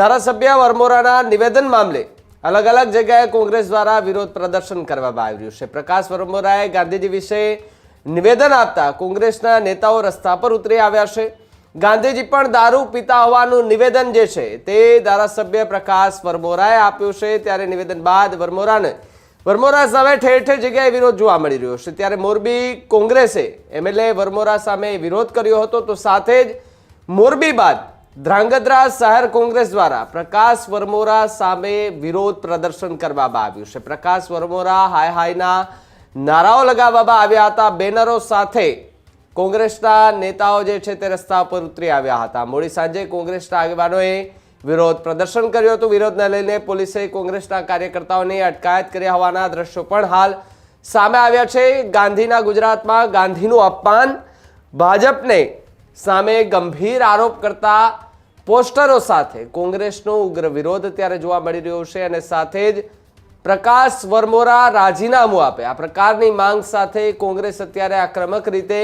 ધારાસભ્ય વરમોરાના નિવેદન મામલે અલગ અલગ જગ્યાએ કોંગ્રેસ દ્વારા વિરોધ પ્રદર્શન કરવામાં આવી રહ્યું છે. પ્રકાશ વરમોરાએ ગાંધીજી વિશે નિવેદન આપતા કોંગ્રેસના નેતાઓ રસ્તા પર ઉતરી આવ્યા છે. ગાંધીજી પણ દારૂ પીતા હોવાનું નિવેદન જે છે તે ધારાસભ્ય પ્રકાશ વરમોરાએ આપ્યું છે. ત્યારે નિવેદન બાદ વરમોરાને વરમોરા સામે ઠેર ઠેર જગ્યાએ વિરોધ જોવા મળી રહ્યો છે. ત્યારે મોરબી કોંગ્રેસે એમએલએ વરમોરા સામે વિરોધ કર્યો હતો. તો સાથે જ મોરબી બાદ ધ્રાંગધ્રા શહેર કોંગ્રેસ દ્વારા પ્રકાશ વરમોરા સામે વિરોધ પ્રદર્શન કરવામાં આવ્યું છે. પ્રકાશ વરમોરા હાય હાયના નારાઓ લગાવવામાં આવ્યા હતા. બેનરો સાથે કોંગ્રેસના નેતાઓ જે છે તે રસ્તા પર ઉતરી આવ્યા હતા. મોડી સાંજે કોંગ્રેસના આગેવાનોએ વિરોધ પ્રદર્શન કર્યું હતું. વિરોધને લઈને પોલીસે કોંગ્રેસના કાર્યકર્તાઓની અટકાયત કર્યા હોવાના દ્રશ્યો પણ હાલ સામે આવ્યા છે. ગાંધીના ગુજરાતમાં ગાંધીનું અપમાન ભાજપને સામે ગંભીર આરોપ કરતા પોસ્ટરો સાથે કોંગ્રેસનો ઉગ્ર વિરોધ અત્યારે જોવા મળી રહ્યો છે અને સાથે જ પ્રકાશ વરમોરા રાજીનામું આપે. આ પ્રકારની માંગ સાથે કોંગ્રેસ અત્યારે આક્રમક રીતે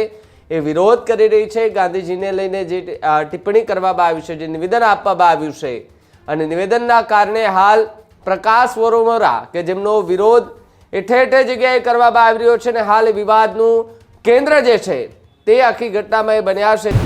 એ વિરોધ કરી રહી છે. ગાંધીજીને લઈને જે ટિપ્પણી કરવામાં આવી છે, જે નિવેદન આપવામાં આવ્યું છે અને નિવેદનના કારણે હાલ પ્રકાશ વરમોરા કે જેમનો વિરોધ એ ઠેર ઠેર જગ્યાએ કરવામાં આવી રહ્યો છે અને હાલ વિવાદનું કેન્દ્ર જે છે તે આખી ઘટનામાં એ બન્યા છે